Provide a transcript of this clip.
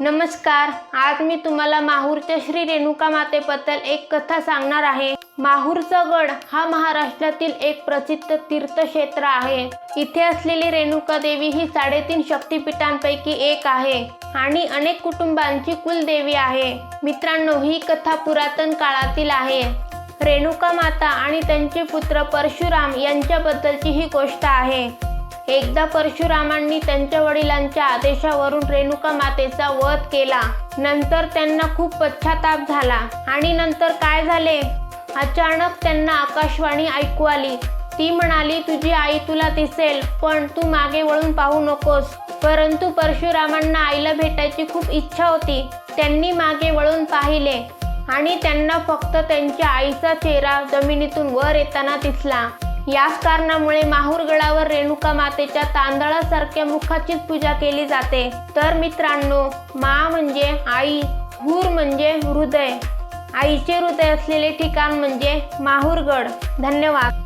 नमस्कार आज मी तुम्हाला माहूरच्या श्री रेणुका मातेबद्दल एक कथा सांगणार आहे. माहूरचा गड हा महाराष्ट्रातील एक प्रसिद्ध तीर्थक्षेत्र आहे. इथे असलेली रेणुका देवी ही साडेतीन शक्तिपीठांपैकी एक आहे आणि अनेक कुटुंबांची कुलदेवी आहे. मित्रांनो ही कथा पुरातन काळातील आहे. रेणुका माता आणि त्यांचे पुत्र परशुराम यांच्याबद्दलची ही गोष्ट आहे. एकदा परशुरामांनी त्यांच्या वडिलांच्या आदेशावरून रेणुका मातेचा वध केला. नंतर त्यांना खूप पश्चाताप झाला. आणि नंतर काय झाले? अचानक त्यांना आकाशवाणी ऐकू आली. ती म्हणाली तुझी आई तुला दिसेल पण तू मागे वळून पाहू नकोस. परंतु परशुरामांना आईला भेटायची खूप इच्छा होती. त्यांनी मागे वळून पाहिले. आणि त्यांना फक्त त्यांच्या आईचा चेहरा जमिनीतून वर येताना दिसला. याच कारणामुळे माहूरगडावर रेणुका मातेच्या तांदळासारख्या मुखाचीच पूजा केली जाते. तर मित्रांनो मा म्हणजे आई हूर म्हणजे हृदय. आईचे हृदय असलेले ठिकाण म्हणजे माहूरगड धन्यवाद.